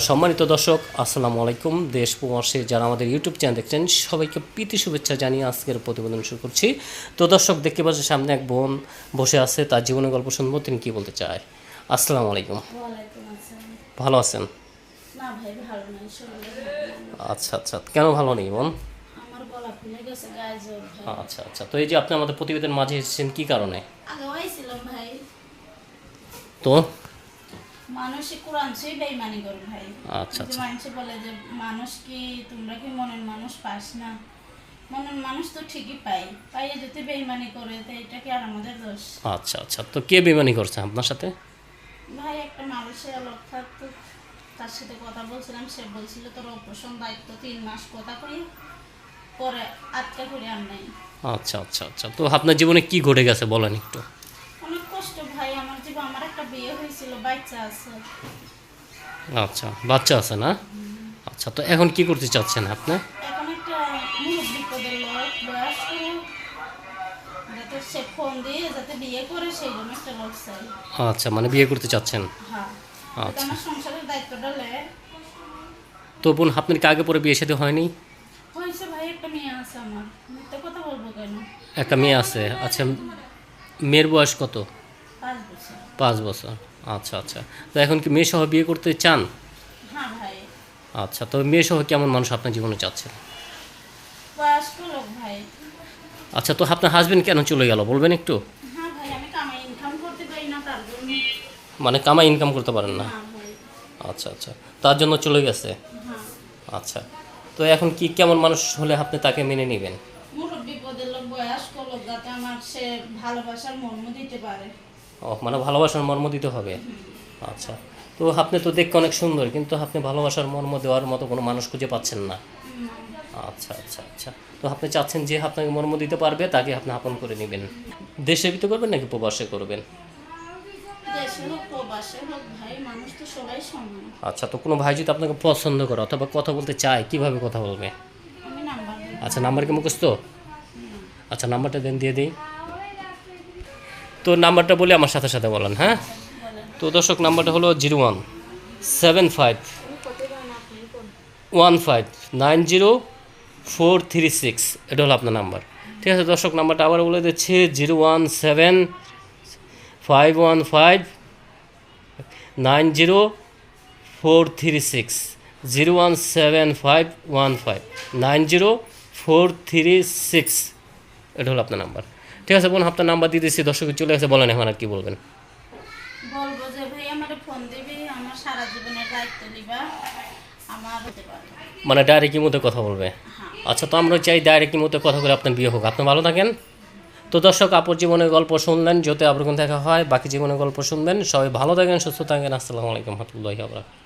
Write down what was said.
সম্মানিত দর্শক আসসালামু আলাইকুম। দেশ প্রবাসে যারা আমাদের ইউটিউব চ্যানেল দেখছেন সবাইকে প্রীতি শুভেচ্ছা জানিয়ে আজকের প্রতিবেদন শুরু করছি। তো দর্শক দেখতে পাচ্ছি সামনে এক বোন বসে আছে তার জীবনের গল্প শুনব তিনি কী বলতে চায়? আসসালামু আলাইকুম। ভালো আছেন। আচ্ছা আচ্ছা। কেন ভালো নেই বোন? আচ্ছা আচ্ছা। তো এই যে আপনি আমাদের প্রতিবেদন মাঝে এসেছেন কী কারণে? তো? মানুষই কোরআন ছুঁই বেইমানি করে ভাই। আচ্ছা, কিন্তু মানুষে বলে যে মানুষ কি তোমরা কি মনের মানুষ? পাস না? মনের মানুষ তো ঠিকই পাই পাইয়ে যদি বেইমানি করে তো এটা কি আর আমাদের দোষ? আচ্ছা আচ্ছা। তো কে বেমানি করছে আপনার সাথে? ভাই একটা মানুষের লোক থাকতো। তার সাথে কথা বলছিলাম। সে বলছিল তোর অপারেশন দায়িত্ব তিন মাস কথা করি পরে আটকা করে আর নাই। আচ্ছা আচ্ছা আচ্ছা। তো আপনার জীবনে কি ঘটে গেছে বলেন একটু। ভাই আমার জীবন আমার একটা বিয়ে হয়েছিল বাচ্চা আছে। আচ্ছা বাচ্চা আছে না? আচ্ছা তো এখন কি করতে চাচ্ছেন আপনি? এখন একটা মুরব্বী পদের লোক বয়স যাতে সে ফোন দিয়ে যাতে বিয়ে করে সেই জন্য একটা লোক চাই। আচ্ছা মানে বিয়ে করতে চাচ্ছেন? হ্যাঁ আচ্ছা। আমার সংসারের দায়িত্বটা লে। তো বোন আপনার কি আগে পরে বিয়ে সাথে হয়নি? হয়েছে ভাই একটা মেয়ে আছে আমার। মিথ্যে কথা বলব কেন? একটা মেয়ে আছে। আচ্ছা মেয়ের বয়স কত? পাঁচ বছর। আচ্ছা আচ্ছা। তো এখন কি মেয়ে সহ বিয়ে করতে চান? হ্যাঁ আচ্ছা তো মেয়ে সহ কেমন মানুষ আপনার জীবনে চাচ্ছেন? আচ্ছা তো আপনার হাজবেন্ড কেন চলে গেল বলবেন একটু? হ্যাঁ মানে কামাই ইনকাম করতে পারেন না? হ্যাঁ আচ্ছা আচ্ছা। তার জন্য চলে গেছে? আচ্ছা। তো এখন কি কেমন মানুষ হলে আপনি তাকে মেনে নেবেন? মুরব্বী পদের লোক বয়স্ক লোক যাতে আমার সে ভালোবাসার মর্ম দিতে পারে। ও মানে ভালোবাসার মর্ম দিতে হবে। আচ্ছা। তো আপনি তো দেখতে অনেক সুন্দর কিন্তু আপনি ভালোবাসার মর্ম দেওয়ার মতো কোনো মানুষ খুঁজে পাচ্ছেন না। আচ্ছা আচ্ছা আচ্ছা। তো আপনি চাচ্ছেন যে আপনাকে মর্ম দিতে পারবে তাকে আপনি আপন করে নেবেন। দেশে ভিতরে করবেন নাকি প্রবাসে করবেন? আচ্ছা তো কোনো ভাই যদি আপনাকে পছন্দ করে অথবা কথা বলতে চায় কীভাবে কথা বলবে? আচ্ছা নাম্বার কি মুখস্থ? আচ্ছা নাম্বারটা দেন দিয়ে দিই। তো নাম্বারটা বলে আমার সাথে সাথে বলেন হ্যাঁ? তো দর্শক, নাম্বারটা হলো zero one seven five one five nine zero four three six. এটা হলো আপনার নাম্বার। ঠিক আছে, দর্শক, নাম্বারটা আবার বলে দিচ্ছি, zero one seven five one five nine zero four three six. Zero one seven five one five nine zero four three six. এটা হলো আপনার নাম্বার। ঠিক আছে বোন আপনার নাম্বার দিয়ে দিচ্ছি দর্শকের চলে আসে বলেন এখন আর কি বলবেন। বলব যে ভাই আমার ফোন দিবি আমার সারা জীবনের দায়িত্ব নিবা আমার হতে পারে মানে ডাইরেক্ট মধ্যে কথা বলবে? হ্যাঁ। আচ্ছা তো আমরা চাই ডাইরেক্ট মধ্যে কথা বলে আপনার বিয়ে হোক। আপনি ভালো থাকেন। তো দর্শক আপুর জীবনের গল্প শুনলেন যাতে আপনার দেখা হয় বাকি জীবনের গল্প শুনবেন। সবাই ভালো থাকেন সুস্থ থাকেন। আসসালামু আলাইকুম রহমতুল্লাহি আবরাকাতুহু